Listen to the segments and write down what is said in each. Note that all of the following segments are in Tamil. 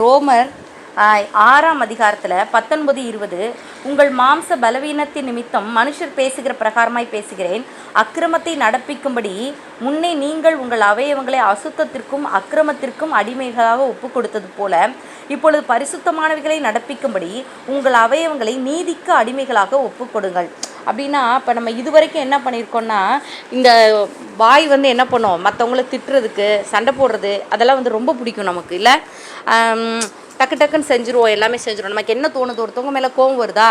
ரோமர் ஆறாம் அதிகாரத்தில் பத்தொன்பது இருபது உங்கள் மாம்ச பலவீனத்தின் நிமித்தம் மனுஷர் பேசுகிற பிரகாரமாய் பேசுகிறேன். அக்கிரமத்தை நடப்பிக்கும்படி முன்னே நீங்கள் உங்கள் அவயவங்களை அசுத்தத்திற்கும் அக்கிரமத்திற்கும் அடிமைகளாக ஒப்பு கொடுத்தது போல இப்பொழுது பரிசுத்தமானவைகளை நடப்பிக்கும்படி உங்கள் அவயவங்களை நீதிக்கு அடிமைகளாக ஒப்பு கொடுங்கள். அப்படின்னா இப்போ நம்ம இதுவரைக்கும் என்ன பண்ணியிருக்கோம்னா இந்த வாய் வந்து என்ன பண்ணுவோம் மற்றவங்கள திட்டுறதுக்கு சண்டை போடுறது அதெல்லாம் வந்து ரொம்ப பிடிக்கும் நமக்கு இல்லை? டக்கு டக்குன்னு செஞ்சுருவோம் எல்லாமே செஞ்சுருவோம். நமக்கு என்ன தோணுது? ஒருத்தவங்க மேலே கோவம் வருதா?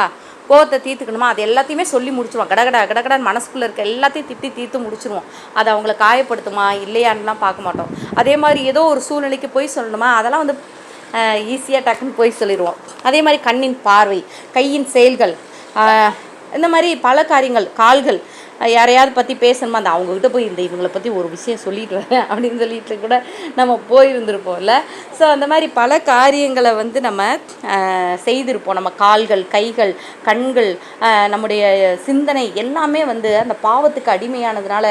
கோவத்தை தீர்த்துக்கணுமா? அது எல்லாத்தையுமே சொல்லி முடிச்சிருவோம். கடகட கடகடன்னு மனசுக்குள்ளே இருக்க எல்லாத்தையும் திட்டி தீர்த்து முடிச்சிருவோம். அது அவங்கள காயப்படுத்துமா இல்லையான்லாம் பார்க்க மாட்டோம். அதே மாதிரி ஏதோ ஒரு சூழ்நிலைக்கு போய் சொல்லணுமா? அதெல்லாம் வந்து ஈஸியாக டக்குன்னு போய் சொல்லிடுவோம் அதே மாதிரி கண்ணின் பார்வை கையின் செயல்கள் இந்த மாதிரி பல காரியங்கள் கால்கள் யாரையாவது பற்றி பேசணுமா? அந்த அவங்கக்கிட்ட போய் இந்த இவங்களை பற்றி ஒரு விஷயம் சொல்லிட்டு வரேன் அப்படின்னு சொல்லிட்டு கூட நம்ம போயிருந்திருப்போம்ல. ஸோ அந்த மாதிரி பல காரியங்களை வந்து நம்ம செய்திருப்போம். நம்ம கால்கள் கைகள் கண்கள் நம்முடைய சிந்தனை எல்லாமே வந்து அந்த பாவத்துக்கு அடிமையானதுனால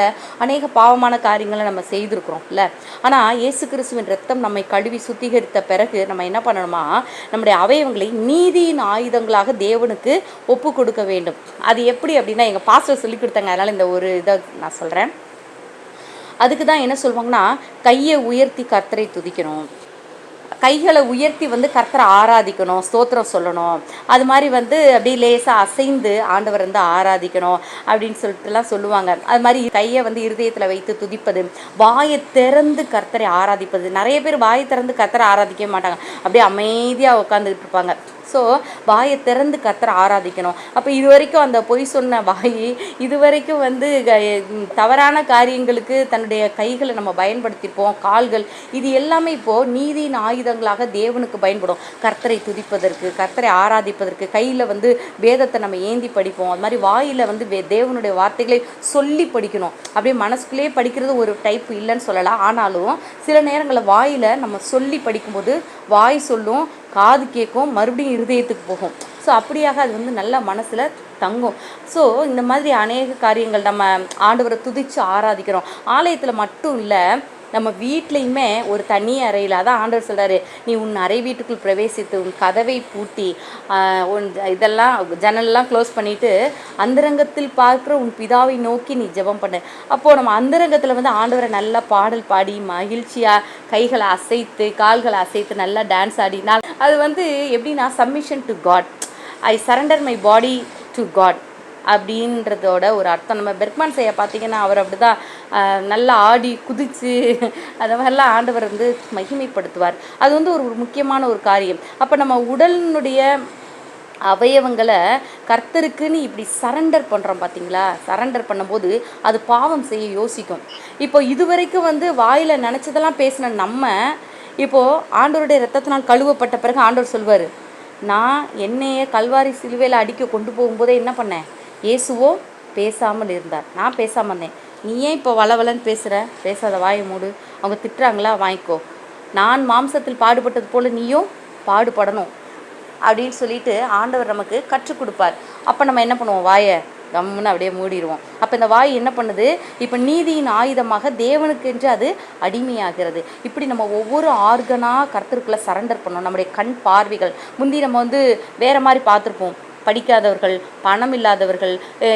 அநேக பாவமான காரியங்களை நம்ம செய்திருக்கிறோம்ல. ஆனால் இயேசு கிறிஸ்துவின் ரத்தம் நம்மை கழுவி சுத்திகரித்த பிறகு நம்ம என்ன பண்ணணுமா? நம்முடைய அவயவங்களை நீதியின் ஆயுதங்களாக தேவனுக்கு ஒப்பு கொடுக்க வேண்டும். அது எப்படி அப்படின்னா எங்கள் பாஸ்டர் சொல்லி கொடுத்தாங்க அதனால் இந்த ஒரு இதை நான் சொல்கிறேன் அதுக்கு தான் என்ன சொல்லுவாங்கன்னா கையை உயர்த்தி கர்த்தரை துதிக்கணும். கைகளை உயர்த்தி வந்து கர்த்தரை ஆராதிக்கணும் ஸ்தோத்திரம் சொல்லணும். அது மாதிரி வந்து அப்படியே லேசாக அசைந்து ஆண்டவர் வந்து ஆராதிக்கணும் அப்படின்னு சொல்லிட்டுலாம் சொல்லுவாங்க. அது மாதிரி கையை வந்து இருதயத்தில் வைத்து துதிப்பது வாயை திறந்து கர்த்தரை ஆராதிப்பது. நிறைய பேர் வாயை திறந்து கர்த்தரை ஆராதிக்கவே மாட்டாங்க. அப்படியே அமைதியாக உட்காந்துக்கிட்டு இருப்பாங்க. ஸோ வாயை திறந்து கத்தரை ஆராதிக்கணும். அப்போ இது வரைக்கும் அந்த பொய் சொன்ன வாய் இது வரைக்கும் வந்து தவறான காரியங்களுக்கு தன்னுடைய கைகளை நம்ம பயன்படுத்திப்போம் கால்கள் இது எல்லாமே இப்போது நீதியின் ஆயுதங்களாக தேவனுக்கு பயன்படும். கர்த்தரை துதிப்பதற்கு கர்த்தரை ஆராதிப்பதற்கு கையில் வந்து வேதத்தை நம்ம ஏந்தி படிப்போம். அது மாதிரி வாயில் வந்து வே தேவனுடைய வார்த்தைகளை சொல்லி படிக்கணும். அப்படியே மனசுக்குள்ளேயே படிக்கிறது ஒரு டைப் இல்லைன்னு சொல்லலாம். ஆனாலும் சில நேரங்களில் வாயில் நம்ம சொல்லி படிக்கும்போது வாய் சொல்லும் காது கேட்கும் மறுபடியும் இருதயத்துக்கு போகும். ஸோ அப்படியாக அது வந்து நல்லா மனசில் தங்கும். ஸோ இந்த மாதிரி அநேக காரியங்கள் நம்ம ஆண்டவரை துதித்து ஆராதிக்கிறோம். ஆலயத்தில் மட்டும் இல்லை நம்ம வீட்லேயுமே ஒரு தனி அறையில் அதான் ஆண்டவர் சொல்கிறாரு நீ உன் அறை வீட்டுக்குள் பிரவேசித்து உன் கதவை பூட்டி உன் இதெல்லாம் ஜன்னல்லாம் க்ளோஸ் பண்ணிவிட்டு அந்தரங்கத்தில் பார்க்குற உன் பிதாவை நோக்கி நீ ஜெபம் பண்ணு. அப்போது நம்ம அந்தரங்கத்தில் வந்து ஆண்டவரை நல்லா பாடல் பாடி மகிழ்ச்சியாக கைகளை அசைத்து கால்களை அசைத்து நல்லா டான்ஸ் ஆடினால் அது வந்து எப்படின்னா submission to God I surrender my body to God அப்படின்றதோட ஒரு அர்த்தம். நம்ம பெர்க்மான் செய்ய பார்த்தீங்கன்னா அவர் அப்படி தான் நல்லா ஆடி குதித்து அந்த மாதிரிலாம் ஆண்டவர் வந்து மகிமைப்படுத்துவார். அது வந்து ஒரு ஒரு முக்கியமான ஒரு காரியம். அப்போ நம்ம உடலினுடைய அவயவங்களை கர்த்தருக்குன்னு இப்படி சரண்டர் பண்ணுறோம் பார்த்தீங்களா? சரண்டர் பண்ணும்போது அது பாவம் செய்ய யோசிக்கும். இப்போ இதுவரைக்கும் வந்து வாயில் நினச்சதெல்லாம் பேசின நம்ம இப்போது ஆண்டவருடைய ரத்தத்தினால் கழுவப்பட்ட பிறகு ஆண்டவர் சொல்வார் நான் என்னையே கல்வாரி சிலுவையில் அடிக்க கொண்டு போகும்போதே என்ன பண்ணேன்? இயேசுவோ பேசாமல் இருந்தார். நான் பேசாமல் இருந்தேன். நீ ஏன் இப்போ வளவலன்னு பேசுகிற பேசாத வாயை மூடு. அவங்க திட்டுறாங்களா? வாங்கிக்கோ. நான் மாம்சத்தில் பாடுபட்டது போல் நீயும் பாடுபடணும் அப்படின்னு சொல்லிட்டு ஆண்டவர் நமக்கு கற்றுக் கொடுப்பார். அப்போ நம்ம என்ன பண்ணுவோம்? வாயை கம்முன்னு அப்படியே மூடிடுவோம். அப்போ இந்த வாய் என்ன பண்ணுது? இப்போ நீதியின் ஆயுதமாக தேவனுக்கென்று அது அடிமையாகிறது. இப்படி நம்ம ஒவ்வொரு ஆர்கனாக கருத்துருக்குள்ளே சரண்டர் பண்ணோம் நம்முடைய கண் பார்வைகள். முந்தி நம்ம வந்து வேறு மாதிரி பார்த்துருப்போம். படிக்காதவர்கள் பணம் இல்லாதவர்கள்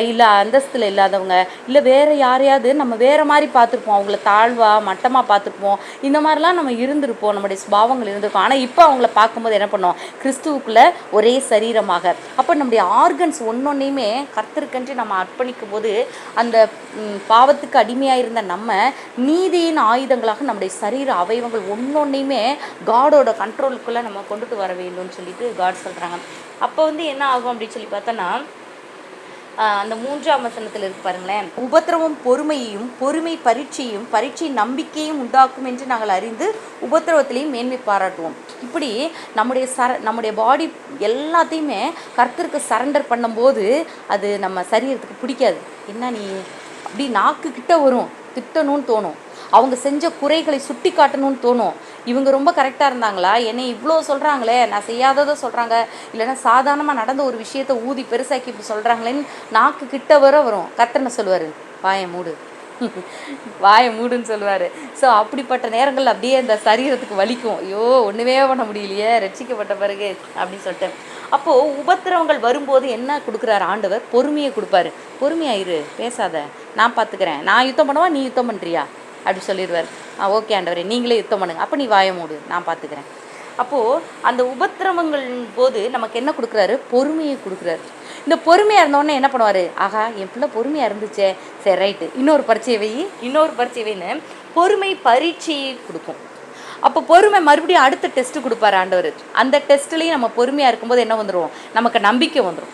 இல்லை அந்தஸ்தில் இல்லாதவங்க இல்லை வேறு யாரையாவது நம்ம வேறு மாதிரி பார்த்துருப்போம். அவங்கள தாழ்வாக மட்டமாக பார்த்துருப்போம். இந்த மாதிரிலாம் நம்ம இருந்திருப்போம். நம்முடைய சுபாவங்கள் இருந்திருப்போம் ஆனால் இப்போ அவங்கள பார்க்கும்போது என்ன பண்ணோம்? கிறிஸ்துவுக்குள்ளே ஒரே சரீரமாக. அப்போ நம்முடைய ஆர்கன்ஸ் ஒன்றொன்னையுமே கர்த்தருக்கென்று நம்ம அர்ப்பணிக்கும் போது அந்த பாவத்துக்கு அடிமையாக இருந்த நம்ம நீதியின் ஆயுதங்களாக நம்முடைய சரீர அவயவங்கள் ஒன்றொன்னையுமே காடோட கண்ட்ரோலுக்குள்ளே நம்ம கொண்டுட்டு வர வேண்டும்னு சொல்லிட்டு காட் சொல்கிறாங்க அப்போ வந்து என்ன ஆகும் அப்படின்னு சொல்லி பார்த்தோன்னா அந்த மூன்றாம் வசனத்தில் இருக்கு பாருங்களேன். உபத்திரவம் பொறுமையையும் பொறுமை பரீட்சையும் பரீட்சை நம்பிக்கையும் உண்டாக்கும் என்று நாங்கள் அறிந்து உபத்திரவத்திலையும் மேன்மை பாராட்டுவோம். இப்படி நம்முடைய சர நம்முடைய பாடி எல்லாத்தையுமே கர்த்தருக்கு சரண்டர் பண்ணும்போது அது நம்ம சரீரத்துக்கு பிடிக்காது. என்ன நீ அப்படி நாக்கு கிட்ட வரும் திட்டணும்னு தோணும். அவங்க செஞ்ச குறைகளை சுட்டி காட்டணும்னு தோணும். இவங்க ரொம்ப கரெக்டாக இருந்தாங்களா? என்னை இவ்வளோ சொல்கிறாங்களே நான் செய்யாததை சொல்கிறாங்க இல்லைன்னா சாதாரணமாக நடந்த ஒரு விஷயத்தை ஊதி பெருசாக்கி இப்படி சொல்கிறாங்களேன்னு நாக்கு கிட்ட வர வரும். கத்தனை சொல்லுவார்? வாய மூடு. வாய மூடுன்னு சொல்லுவார். ஸோ அப்படிப்பட்ட நேரங்கள் அப்படியே அந்த சரீரத்துக்கு வலிக்கும். ஐயோ ஒன்றுமே பண்ண முடியலையே ரட்சிக்கப்பட்ட பிறகு அப்படின்னு சொல்லிட்டு. அப்போது உபத்திரவங்கள் வரும்போது என்ன கொடுக்குறாரு ஆண்டவர்? பொறுமையை கொடுப்பாரு. பொறுமையாயிரு பேசாத. நான் பார்த்துக்கிறேன் நான் யுத்தம் பண்ணவா நீ யுத்தம் பண்ணுறியா அப்படி சொல்லிடுவார். ஓகே ஆண்டவரே நீங்களே யுத்தம் பண்ணுங்க. அப்போ நீ வாய மூடு நான் பார்த்துக்கிறேன் அப்போது அந்த உபத்திரவங்கள் போது நமக்கு என்ன கொடுக்குறாரு? பொறுமையை கொடுக்குறாரு. இந்த பொறுமையாக இருந்தோடனே என்ன பண்ணுவார்? ஆகா என் பிள்ளை பொறுமையாக இருந்துச்சே. சரி ரைட்டு இன்னொரு பரீட்சையை வை இன்னொரு பரீட்சையை வைன்னு பொறுமை பரீட்சையை கொடுக்கும். அப்போ பொறுமை மறுபடியும் அடுத்த டெஸ்ட்டு கொடுப்பாரு ஆண்டவர். அந்த டெஸ்ட்லேயும் நம்ம பொறுமையாக இருக்கும்போது என்ன வந்துடும் நமக்கு நம்பிக்கை வந்துடும்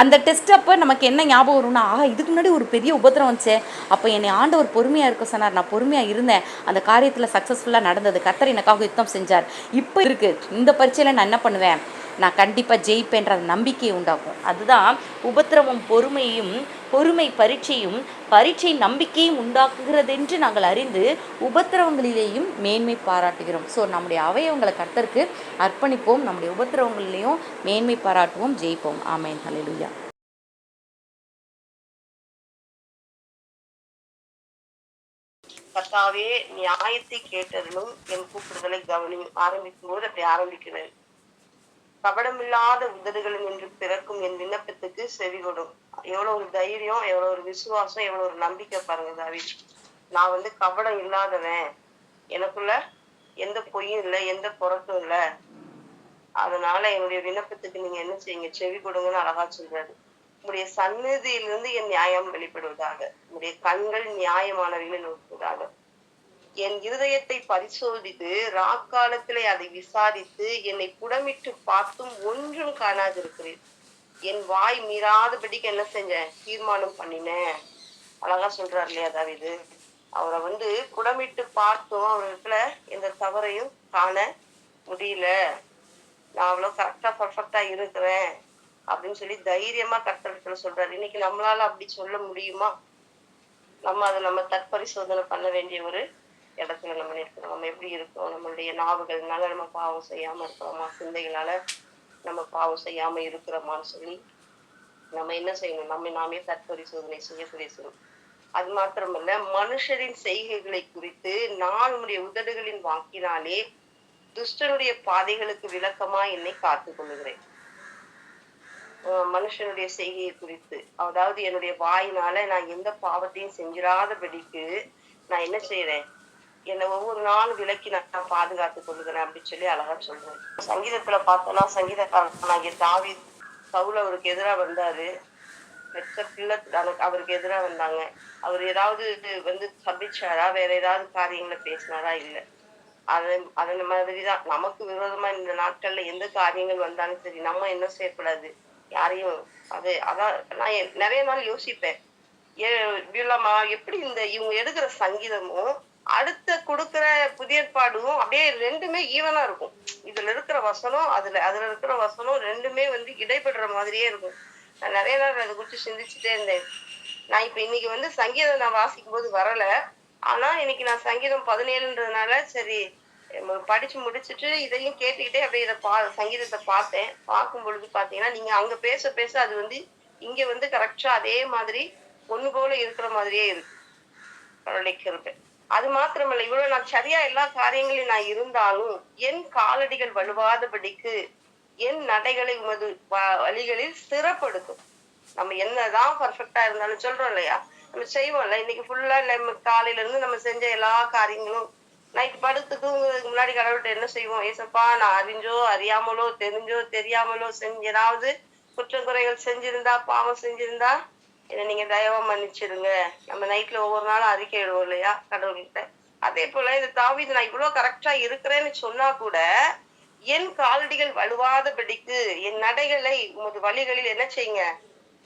அந்த டெஸ்ட் அப்போ நமக்கு என்ன ஞாபகம் வரும்னா ஆஹா இதுக்கு முன்னாடி ஒரு பெரிய உபத்திரம் வந்துச்சு. அப்போ என்னை ஆண்டவர் பொறுமையாக இருக்க சொன்னார். நான் பொறுமையாக இருந்தேன். அந்த காரியத்தில் சக்ஸஸ்ஃபுல்லாக நடந்தது. கத்தர் எனக்காக யுத்தம் செஞ்சார். இப்போ இருக்குது இந்த பரீட்சையில் நான் என்ன பண்ணுவேன்? நான் கண்டிப்பாக ஜெயிப்பேன்ற நம்பிக்கையை உண்டாக்கும். அதுதான் உபத்திரவம் பொறுமையும் பொறுமை பரீட்சையும் பரீட்சை நம்பிக்கையும் உண்டாக்குகிறதென்று நாங்கள் அறிந்து உபத்திரவங்களிலேயும் மேன்மை பாராட்டுகிறோம். ஸோ நம்முடைய அவயவங்களை கர்த்தருக்கு அர்ப்பணிப்போம். நம்முடைய உபத்திரவங்களிலேயும் மேன்மை பாராட்டுவோம். ஜெயிப்போம். ஆமேன். ஹalleluya. கர்த்தாவே நியாயத்தை கேட்டதிலும் என் கூப்பிடுதலை கவனி ஆரம்பிக்கும் போது அப்படி ஆரம்பிக்கிறது கபடமில்லாத உதடுகளும் என்று பிறக்கும் என் விண்ணப்பத்துக்கு செவி கொடும் எவ்வளவு ஒரு தைரியம் எவ்வளவு ஒரு விசுவாசம் எவ்வளவு ஒரு நம்பிக்கை பாருங்க தாவீது நான் வந்து கவலை இல்லாதவன். எனக்குள்ள எந்த பொய்யும் இல்லை எந்த புறத்தும் இல்லை. அதனால என்னுடைய விண்ணப்பத்துக்கு நீங்க என்ன செய்யுங்க? செவி கொடுங்கன்னு அழகா சொல்றாரு. உங்களுடைய சந்நிதியிலிருந்து என் நியாயம் வெளிப்படுவதாக உங்களுடைய கண்கள் நியாயமானவைகளை நோக்குவதாக. என் இருதயத்தை பரிசோதித்து ராக்காலத்திலே அதை விசாரித்து என்னை புடமிட்டு பார்த்தும் ஒன்றும் காணாதிருக்கிறேன். என் வாய் மீறாதபடிக்கு என்ன செஞ்சேன் தீர்மானம் பண்ணினேன். அழகா சொல்றாரு இல்லையா தாவிது? அவரை வந்து குடமிட்டு பார்த்தும் அவரிடத்துல எந்த தவறையும் காண முடியல. நான் அவ்வளவு கரெக்டா பர்ஃபெக்டா இருக்கிறேன் அப்படின்னு சொல்லி தைரியமா கர்த்தரிடத்துல சொல்றாரு. இன்னைக்கு நம்மளால அப்படி சொல்ல முடியுமா? நம்ம அதை நம்ம தற்பரிசோதனை பண்ண வேண்டிய ஒரு இடத்துல நம்ம இருக்கிறோம் நம்ம எப்படி இருக்கோம்? நம்மளுடைய நாவுகள்னால நம்ம பாவம் செய்யாம இருக்கிறோமா? சிந்தைகளால நம்ம பாவம் செய்யாம இருக்கிறோமான்னு சொல்லி நம்ம என்ன செய்யணும்? நம்ம நாமே தற்பரிசோதனை செய்யக்கூடிய செய்யணும் அது மாத்திரமல்ல மனுஷரின் செய்கைகளை குறித்து நான் உதடுகளின் வாக்கினாலே துஷ்டனுடைய பாதைகளுக்கு விளக்கமா என்னை காத்துக் கொள்ளுகிறேன். மனுஷனுடைய செய்கையை குறித்து. அதாவது என்னுடைய வாயினால நான் எந்த பாவத்தையும் செஞ்சிடாதபடிக்கு நான் என்ன செய்யறேன் என்னை ஒவ்வொரு நாளும் விலக்கி நான் பாதுகாத்துக் கொள்ளுகிறேன் அப்படின்னு சொல்லி அழகா சொல்றேன் சங்கீதத்துல பார்த்தோம்னா சங்கீதக்காரனாகிய தாவி சவுல் அவருக்கு எதிராக வந்தாரு. பெற்ற பிள்ளை அவருக்கு எதிராக வந்தாங்க. அவர் ஏதாவது வந்து சபிச்சாரா வேற ஏதாவது காரியங்களை பேசினாரா? இல்லை. அது அதன் மாதிரிதான். நமக்கு விரோதமா இந்த நாட்கள்ல எந்த காரியங்கள் வந்தாலும் சரி நம்ம என்ன செய்யக்கூடாது? யாரையும் அது அதான் நான் நிறைய நாள் யோசிப்பேன். ஏ எப்படி இந்த இவங்க எடுக்கிற சங்கீதமும் அடுத்த கொடுக்கிற புதியற்பாடும் அப்படியே ரெண்டுமே ஈவனா இருக்கும். இதுல இருக்கிற வசனம் அதுல அதுல இருக்கிற வசனம் ரெண்டுமே வந்து இடைபடுற மாதிரியே இருக்கும். நான் நிறைய நேரம் அதை குறித்து சிந்திச்சுட்டே இருந்தேன். நான் இப்ப இன்னைக்கு வந்து சங்கீதம் நான் வாசிக்கும் போது வரல. ஆனா இன்னைக்கு நான் சங்கீதம் பதினேழுன்றதுனால சரி படிச்சு முடிச்சுட்டு இதையும் கேட்டுக்கிட்டே அப்படியே இதை பா சங்கீதத்தை பார்த்தேன். பார்க்கும் பொழுது பாத்தீங்கன்னா நீங்க அங்க பேச பேச அது வந்து இங்க வந்து கரெக்டா அதே மாதிரி ஒண்ணு போல இருக்கிற மாதிரியே இருக்கு. கடவுளுடைய கிருபை அது மாத்திரமல்ல இவ்வளவு நான் சரியா எல்லா காரியங்களையும் நான் இருந்தாலும் என் காலடிகள் வலுவாதபடிக்கு என் நடைகளை உமது வ- வழிகளில் ஸ்திரப்படுத்தும் நம்ம என்னதான் பர்ஃபெக்டா இருந்தாலும் சொல்றோம் இல்லையா? நம்ம செய்வோம்ல இன்னைக்கு ஃபுல்லா நம்ம காலையில இருந்து நம்ம செஞ்ச எல்லா காரியங்களும் நைட் படுத்து தூங்குறதுக்கு முன்னாடி கடவுள்கிட்ட என்ன செய்வோம்? ஏசப்பா நான் அறிஞ்சோ அறியாமலோ தெரிஞ்சோ தெரியாமலோ செஞ்சதாவது குற்றக்குறைகள் செஞ்சிருந்தா பாவம் செஞ்சிருந்தா என்னை நீங்க தயவா மன்னிச்சிருங்க நம்ம நைட்ல ஒவ்வொரு நாளும் அறிக்கை இடுவோம் இல்லையா கடவுள்கிட்ட? அதே போல இந்த தாவீது நான் இவ்வளவு கரெக்டா இருக்கிறேன்னு சொன்னா கூட என் காலடிகள் வலுவாதபடிக்கு என் நடைகளை உமது வழிகளில் என்ன செய்யுங்க?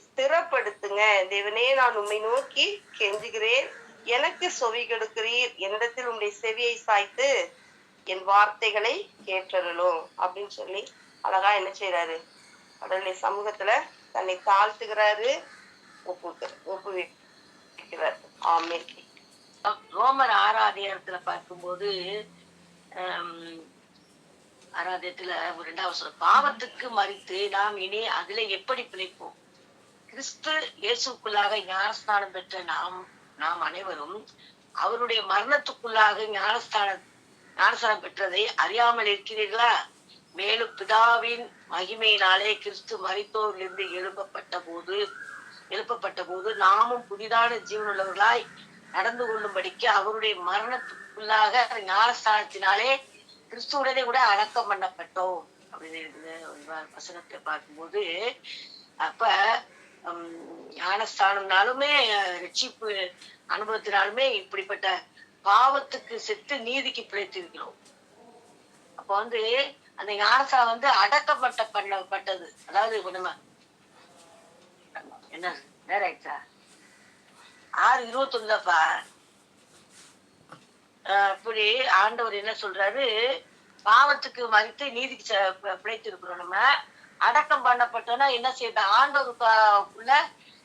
ஸ்திரப்படுத்துங்க. தேவனே நான் உம்மை நோக்கி கெஞ்சுகிறேன். எனக்கு செவி கெடுக்கிறீர். என்னிடத்தில் உங்களுடைய செவியை சாய்த்து என் வார்த்தைகளை கேட்டருளும். அப்படின்னு சொல்லி அழகா என்ன செய்யறாரு கடவுளுடைய சமூகத்துல தன்னை தாழ்த்துகிறாரு. ஒப்பு ரோமர் ஆராதியத்துல பார்க்கும்போது ஆராதியத்துல ஒரு ரெண்டாவது சொல்ல பாவத்துக்கு மறித்து நாம் இனி அதுல எப்படி பிழைப்போம்? கிறிஸ்து இயேசுக்குள்ளாக ஞானஸ்தானம் பெற்ற நாம் நாம் அனைவரும் அவருடைய மரணத்துக்குள்ளாக ஞானஸ்தான ஞானஸ்தானம் பெற்றதை அறியாமல் இருக்கிறீர்களா? மேலும் பிதாவின் மகிமையினாலே கிறிஸ்து மறித்தோரிலிருந்து எழுப்பப்பட்ட போது எழுப்பப்பட்ட போது நாமும் புதிதான ஜீவனுள்ளவர்களாய் நடந்து கொள்ளும்படிக்கு அவருடைய மரணத்துக்குள்ளாக ஞானஸ்தானத்தினாலே கிறிஸ்துவுடனே கூட அடக்கம் பண்ணப்பட்டோம். அப்படின்னு வசனத்தை பார்க்கும்போது அப்ப உம் ஞானஸ்தானம்னாலுமே ரட்சிப்பு அனுபவத்தினாலுமே இப்படிப்பட்ட பாவத்துக்கு செத்து நீதிக்கு பிழைத்திருக்கிறோம் அப்ப வந்து அந்த ஞானஸ்தானம் வந்து அடக்கப்பட்ட பண்ணப்பட்டது. அதாவது இப்ப நம்ம என்ன? நேரம் ஆயிடுச்சா? ஆறு இருபத்தொன்னுப்பா அப்படி ஆண்டவர் என்ன சொல்றாரு? பாவத்துக்கு மறித்து நீதிக்கு ச- பி- பிழைத்திருக்கிறோம் நம்ம. அடக்கம் பண்ணப்பட்டோம்னா என்ன செய்யணும் ஆண்டவருக்குள்ள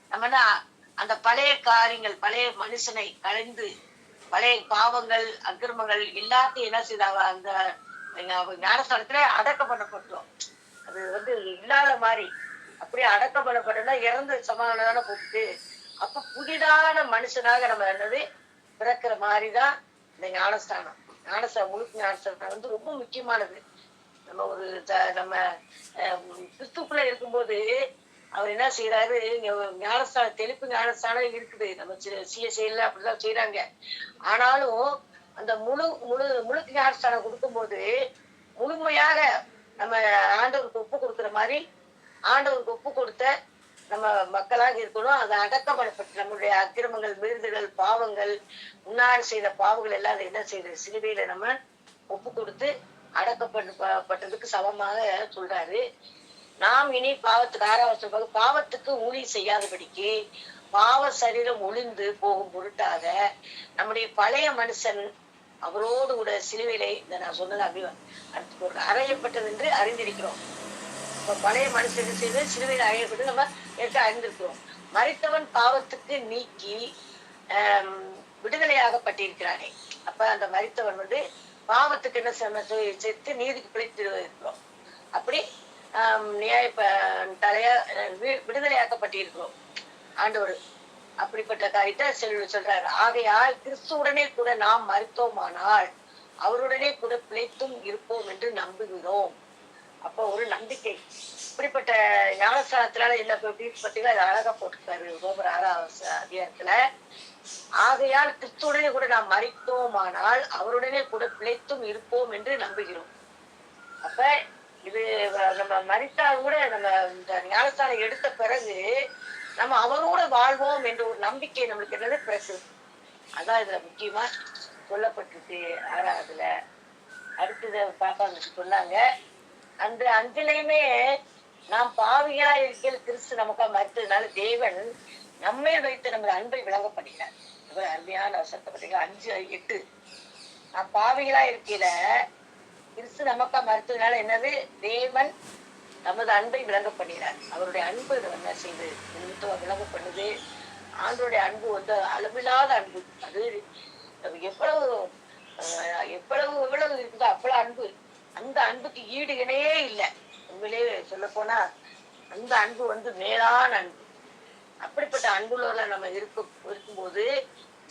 நம்ம என்ன அந்த பழைய காரியங்கள் பழைய மனுஷனை கலைந்து பழைய பாவங்கள் அக்கிரமங்கள் எல்லாத்தையும் என்ன செய்தாங்க அந்த ஞானஸ்தானத்துல அடக்கம் பண்ணப்பட்டோம். அது வந்து இல்லாத மாதிரி. அப்படியே அடக்கம் பண்ணப்பட்டோம்னா இறந்து சமாதான போட்டு அப்ப புதிதான மனுஷனாக நம்ம என்னது? பிறக்கிற மாதிரிதான் இந்த ஞானஸ்தானம். ஞானஸ்தானம் முழுக்க ஞானஸ்தானம் வந்து ரொம்ப முக்கியமானது. நம்ம ஒரு த- நம்ம கிறிஸ்துக்குள்ள இருக்கும்போது அவர் என்ன செய்யறாரு ஞானஸ்தானம் தெளிப்பு ஞானஸ்தானம் இருக்குது. நம்ம சிஎஸ்ஐல அப்படிதான் செய்யறாங்க ஆனாலும் அந்த முழு முழு முழுக்க ஞானஸ்தானம் கொடுக்கும்போது முழுமையாக நம்ம ஆண்டவருக்கு ஒப்பு கொடுக்குற மாதிரி ஆண்டவருக்கு ஒப்பு கொடுத்த நம்ம மக்களாக இருக்கணும். அதை அடக்கப்படப்பட்டு நம்மளுடைய அக்கிரமங்கள் விருதுகள் பாவங்கள் முன்னாடி செய்த பாவங்கள் எல்லாம் அதை என்ன செய்த? சிலுவையில நம்ம ஒப்பு கொடுத்து அடக்கப்பட்டதுக்கு சமமாக சொல்றாரு. நாம் இனி பாவத்துக்கு ஆறாவது பாவத்துக்கு ஊழி செய்யாதபடிக்கு பாவ சரீரம் ஒளிந்து போகும் பொருட்டாக நம்முடைய பழைய மனுஷன் அவரோடு கூட சிலுவையிலே இந்த நான் சொன்னது அப்படி அடுத்து அறையப்பட்டது என்று அறிந்திருக்கிறோம். இப்போ பழைய மனுஷன் செய்து? சிலுவையில் அறையப்பட்டு நம்ம ஏற்க அறிந்திருக்கிறோம். மறித்தவன் பாவத்துக்கு நீக்கி விடுதலையாகப்பட்டிருக்கிறானே. அப்ப அந்த மறித்தவன் வந்து பாவத்துக்கு என்ன செம- செ- நீதிக்கு பிழைத்து இருக்கிறோம் அப்படி நியாய தலையா வி- விடுதலையாக்கப்பட்டிருக்கிறோம். ஆண்டவர் அப்படிப்பட்ட காரியத்தை செல் சொல்றாரு. ஆகையால் கிறிஸ்துவுடனே கூட நாம் மறுத்தோமானால் அவருடனே கூட பிழைத்தும் இருப்போம் என்று நம்புகிறோம். அப்ப ஒரு நம்பிக்கை. இப்படிப்பட்ட ஞானஸ்தானத்தினால என்ன பார்த்தீங்கன்னா அது அழகா போட்டிருக்காரு ரோமர் ஆறாவது அதிகாரத்துல. ஆகையால் கிறிஸ்துடனே கூட நாம் மறித்தோமானால் அவருடனே கூட பிழைத்தும் இருப்போம் என்று நம்புகிறோம். அப்ப இது நம்ம மறித்தால் கூட நம்ம இந்த ஞானஸ்தானம் எடுத்த பிறகு நம்ம அவரோட வாழ்வோம் என்ற ஒரு நம்பிக்கை நம்மளுக்கு என்னது? பிறகு. அதான் இதுல முக்கியமா சொல்லப்பட்டிருக்கு ஆறாவதுல. அடுத்தது பாப்பா சொன்னாங்க. அந்த அஞ்சிலையுமே நாம் பாவியா இருக்கையில் கிறிஸ்து நமக்காக மறுத்ததுனால தேவன் நம்மை வைத்து நமது அன்பை விளங்கப்படுகிறார். இவ்வளவு அருமையான வசனத்தை பார்த்தீங்களா அஞ்சு எட்டு. நாம் பாவிகளா இருக்கையில கிறிஸ்து நமக்கா மறுத்ததுனால என்னது? தேவன் நமது அன்பை விளங்க பண்ணுகிறார் அவருடைய அன்பு என்ன செய்து நிமித்தம் விளங்க பண்ணுது ஆண்டோடைய அன்பு வந்து அளவில்லாத அன்பு. அது எவ்வளவு எவ்வளவு எவ்வளவு இருக்குதோ அவ்வளவு அன்பு. அந்த அன்புக்கு ஈடு இணையே இல்லை. உண்மையிலேயே சொல்ல போனா அந்த அன்பு வந்து மேலான அன்பு. அப்படிப்பட்ட அன்புள்ள நம்ம இருக்கும் இருக்கும்போது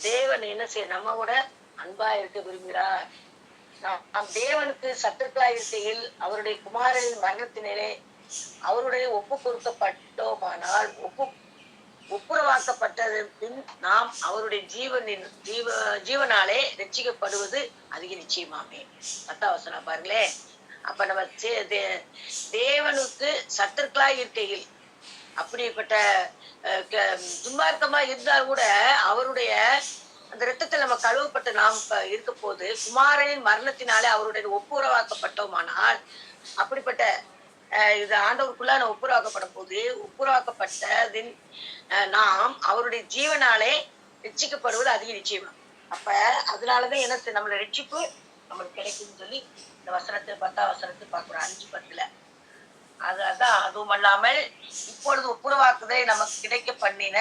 தேவன் என்ன செய்ய நம்ம கூட அன்பா இருக்க விரும்புகிறார். நாம் தேவனுக்கு சத்துருக்களாய் இருக்கையில் அவருடைய குமாரனின் மரணத்தினரே அவருடைய ஒப்பு கொடுக்கப்பட்டோமானால் ஒப்பு ஒப்புரவாக்கப்பட்டது பின் நாம் அவருடைய ஜீவனின் ஜீவ ஜீவனாலே ரட்சிக்கப்படுவது அதிக நிச்சயமாமே. பத்தாவசனம் பாருங்களே. அப்ப நம்ம தே- தேவனுக்கு சத்துருக்களா இருக்கையில் அப்படிப்பட்ட துன்மார்க்கமா இருந்தால் கூட அவருடைய அந்த ரத்தத்தில் நம்ம கழுவப்பட்டு நாம் இருக்க போது குமாரனின் மரணத்தினாலே அவருடைய ஒப்புரவாக்கப்பட்டோமானால் அப்படிப்பட்ட இது ஆண்டவருக்குள்ளான ஒப்புரவாக்கப்படும் போது ஒப்புரவாக்கப்பட்டதின் நாம் அவருடைய ஜீவனாலே ரட்சிக்கப்படுவது அதிக நிச்சயம். அப்ப அதனாலதான் என்ன நம்மளோட ரட்சிப்பு நம்மளுக்கு கிடைக்கும்னு சொல்லி இந்த வசனத்தை பத்தா வசனத்தை பார்க்கிறோம் அஞ்சு பத்துல. அது அதான் அதுவும் அல்லாமல் இப்பொழுது ஒப்புரவாக்குதலை நமக்கு கிடைக்க பண்ணின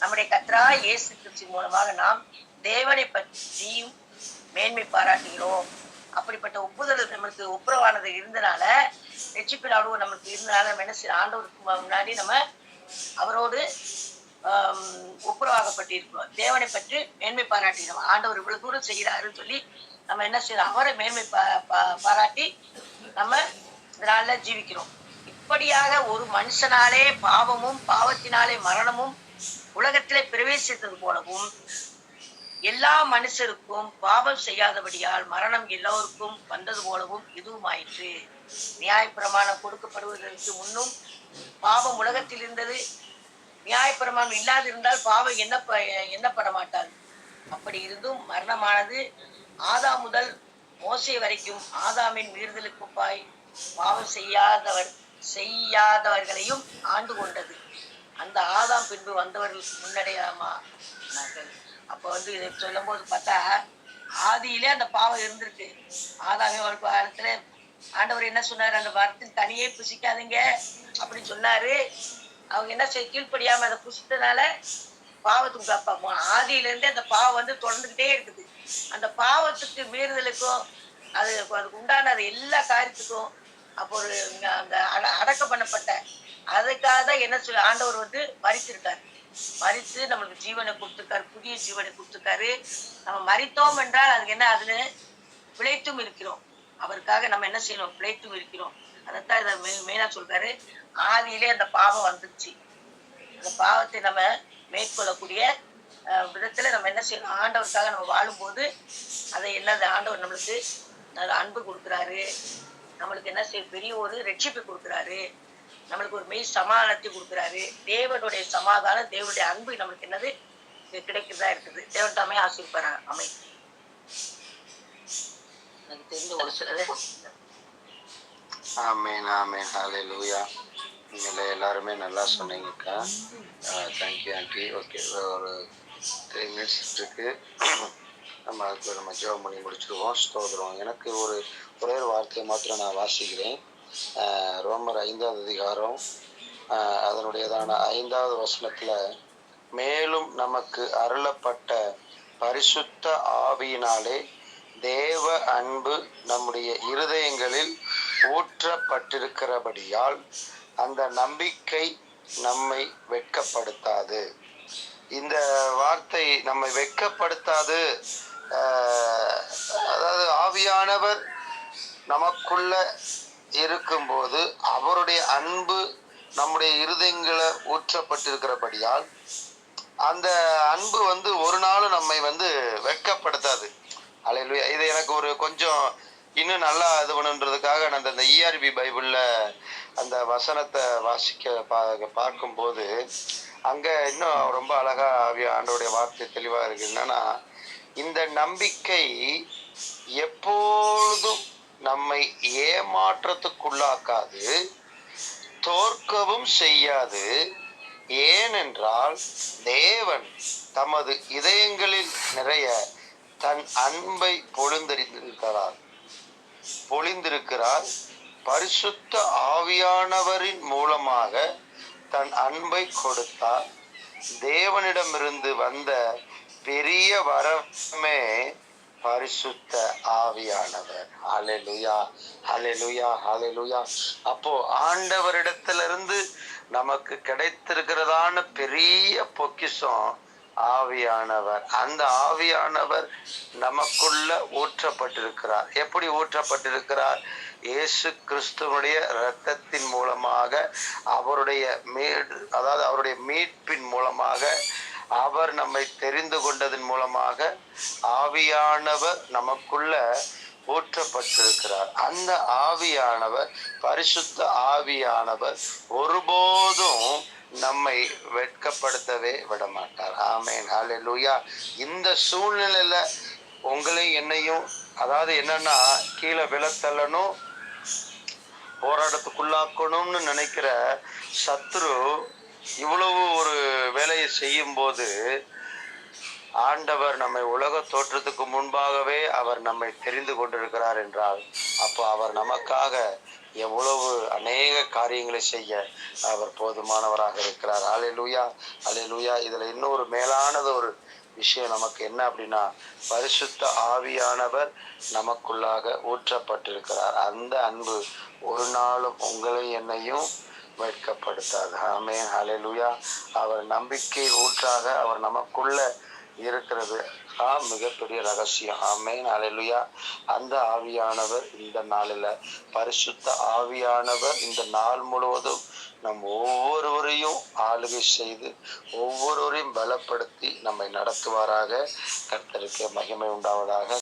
நம்முடைய கத்ரா இயேசு கிறிஸ்து மூலமாக நாம் தேவனை பற்றியும் மேன்மை பாராட்டுகிறோம். அப்படிப்பட்ட ஒப்புதல் நம்மளுக்கு ஒப்புரவானது இருந்தனால ரட்சிப்பின் அனுபவம் நம்மளுக்கு இருந்தனால நம்ம என்ன செய்ய ஆண்டவருக்கு முன்னாடி நம்ம அவரோடு ஆம், ஒப்புரவாகப்பட்டிருக்கிறோம் தேவனை பற்றி மேன்மை பாராட்டினோம் ஆண்டவர் இவ்வளவு தூரம் செய்கிறாருன்னு சொல்லி நம்ம என்ன செய்யறோம்? அவரை மேன்மை பாராட்டி நம்ம இதனால ஜீவிக்கிறோம். இப்படியாக ஒரு மனுஷனாலே பாவமும் பாவத்தினாலே மரணமும் உலகத்திலே பிரவேசித்தது போலவும் எல்லா மனுஷருக்கும் பாவம் செய்யாதபடியால் மரணம் எல்லோருக்கும் வந்தது போலவும் இதுவும் ஆயிற்று நியாயப்பிரமாணம் கொடுக்கப்படுவதற்கு முன்னும் பாவம் உலகத்தில் இருந்தது. நியாயப்பிரமாணம் இல்லாதிருந்தால் பாவம் என்ன எண்ணப்பட மாட்டாது அப்படி இருந்தும் மரணமானது ஆதாம் முதல் மோசை வரைக்கும் ஆதாமின் மீறுதலுக்குப்பாய் பாவம் செய்யாதவர் செய்யாதவர்களையும் ஆண்டு கொண்டது. அந்த ஆதாம் பின்பு வந்தவர்களுக்கு முன்னடையாமா? நாங்கள் அப்ப வந்து இதை சொல்லும் போது பார்த்தா ஆதியிலே அந்த பாவம் இருந்திருக்கு. ஆதாமே ஒரு காலத்துல ஆண்டவர் என்ன சொன்னாரு? அந்த மரத்தின் தனியே புசிக்காதீங்க அப்படின்னு சொன்னாரு. அவங்க என்ன செய்ய கீழ்ப்படியாம அதை புசித்தனால பாவத்துக்கு அப்பா ஆதியில இருந்தே அந்த பாவம் வந்து தொடர்ந்துகிட்டே இருக்குது. அந்த பாவத்துக்கு மீறுதலுக்கும் அது அதுக்கு உண்டான அது எல்லா காரியத்துக்கும் அப்போ ஒரு அந்த அட- அடக்கம் பண்ணப்பட்ட அதுக்காக தான் என்ன சொல்ல ஆண்டவர் வந்து மறித்திருக்காரு மறித்து நம்மளுக்கு ஜீவனை கொடுத்துருக்காரு புதிய ஜீவனை கொடுத்துருக்காரு. நம்ம மறித்தோம் என்றால் அதுக்கு என்ன அதுல பிழைத்தும் இருக்கிறோம். அவருக்காக நம்ம என்ன செய்யணும்? பிழைத்தும் இருக்கிறோம். அதைத்தான் இதை மெ- மெயினா சொல்றாரு. ஆதியிலே அந்த பாவம் வந்துருச்சு. அந்த பாவத்தை நம்ம மேற்கொள்ளக்கூடிய விதத்துல நம்ம என்ன செய்யணும்? ஆண்டவருக்காக நம்ம வாழும்போது அதை என்னது? ஆண்டவர் நம்மளுக்கு அன்பு கொடுக்குறாரு. நம்மளுக்கு என்ன செய்ய பெரிய ஒரு ரட்சிப்பு கொடுக்குறாரு. நம்மளுக்கு ஒரு மெய் சமாதானத்தை கொடுக்குறாரு. தேவனுடைய சமாதானம் தேவனுடைய அன்பு நம்மளுக்கு என்னது? கிடைக்கிறதா இருக்குது. தேவன் தாமே ஆசீர்வாராங்க அமை எனக்கு தெரிஞ்ச ஒரு சிலது. ஆமேன் ஆமேன். ஹalleluya நீங்களே எல்லாருமே நல்லா சொன்னீங்கக்கா. தேங்க்யூ ஆண்டி ஓகே ஒரு த்ரீ மினிட்ஸ் இருக்கு. நம்ம அதுக்கு நம்ம ஜெபம் பண்ணி முடிச்சிருவோம். ஸ்தோத்திரம். எனக்கு ஒரு ஒரே ஒரு வார்த்தையை மாத்திரம் நான் வாசிக்கிறேன். ரோமர் ஐந்தாவது அதிகாரம் அதனுடையதான ஐந்தாவது வசனத்துல மேலும் நமக்கு அருளப்பட்ட பரிசுத்த ஆவியினாலே தேவ அன்பு நம்முடைய இருதயங்களில் ஊற்றப்பட்டிருக்கிறபடியால் அந்த நம்பிக்கை நம்மை வெட்கப்படுத்தாது. இந்த வார்த்தை நம்மை வெட்கப்படுத்தாது. ஆஹ், அதாவது ஆவியானவர் நமக்குள்ள இருக்கும்போது அவருடைய அன்பு நம்முடைய இருதயங்களை ஊற்றப்பட்டிருக்கிறபடியால் அந்த அன்பு வந்து ஒரு நாளும் நம்மை வந்து வெட்கப்படுத்தாது. அலையிலுயா இது எனக்கு ஒரு கொஞ்சம் இன்னும் நல்லா இது பண்ணுன்றதுக்காக நான் அந்த இஆர்பி பைபிளில் அந்த வசனத்தை வாசிக்க பா பார்க்கும்போது அங்கே இன்னும் ரொம்ப அழகாக ஆண்டோடைய வார்த்தை தெளிவாக இருக்கு. என்னன்னா இந்த நம்பிக்கை எப்பொழுதும் நம்மை ஏமாற்றத்துக்குள்ளாக்காது தோற்கவும் செய்யாது. ஏனென்றால் தேவன் தமது இதயங்களில் நிறைய தன் அன்பை பொழிந்திருக்கிறார். பொழிந்திருக்கிறார். பரிசுத்த ஆவியானவரின் மூலமாக தன் அன்பை கொடுத்தார். தேவனிடமிருந்து வந்த பெரிய வரமே பரிசுத்த ஆவியானவர். அலெலுயா அலெலுயா அலெலுயா அப்போ ஆண்டவரிடத்திலிருந்து நமக்கு கிடைத்திருக்கிறதான பெரிய பொக்கிஷம் ஆவியானவர். அந்த ஆவியானவர் நமக்குள்ள ஊற்றப்பட்டிருக்கிறார். எப்படி ஊற்றப்பட்டிருக்கிறார்? இயேசு கிறிஸ்துவனுடைய இரத்தத்தின் மூலமாக அவருடைய மீ அதாவது அவருடைய மீட்பின் மூலமாக அவர் நம்மை தெரிந்து கொண்டதன் மூலமாக ஆவியானவர் நமக்குள்ள ஊற்றப்பட்டிருக்கிறார். அந்த ஆவியானவர் பரிசுத்த ஆவியானவர் ஒருபோதும் நம்மை வெட்கப்படுத்தவே விட மாட்டார் ஆமேன். ஹalleluya. இந்த சூழ்நிலையில உங்களையும் என்னையும் அதாவது என்னன்னா கீழே விழத்தள்ளணும் போராட்டத்துக்குள்ளாக்கணும்னு நினைக்கிற சத்ரு இவ்வளவு ஒரு வேலையை செய்யும் போது ஆண்டவர் நம்மை உலக தோற்றத்துக்கு முன்பாகவே அவர் நம்மை தெரிந்து கொண்டிருக்கிறார் என்றால் அப்போ அவர் நமக்காக எவ்வளவு அநேக காரியங்களை செய்ய அவர் போதுமானவராக இருக்கிறார். அலையலூயா அலையலூயா இதுல இன்னொரு மேலானது ஒரு விஷயம் நமக்கு என்ன அப்படின்னா பரிசுத்த ஆவியானவர் நமக்குள்ளாக ஊற்றப்பட்டிருக்கிறார். அந்த அன்பு ஒரு நாளும் உங்களை என்னையும் வெட்கப்படுத்தாது. ஆமே அலையலுயா அவர் நம்பிக்கை ஊற்றாக அவர் நமக்குள்ள இருக்கிறது. ஆ மிகப்பெரிய ரகசியம். ஆமேன். அலையலுயா அந்த ஆவியானவர் இந்த நாளில். பரிசுத்த ஆவியானவர் இந்த நாள் முழுவதும் நம் ஒவ்வொருவரையும் ஆளுகை செய்து ஒவ்வொருவரையும் பலப்படுத்தி நம்மை நடத்துவாராக. கர்த்தருக்கு மகிமை உண்டாவதாக.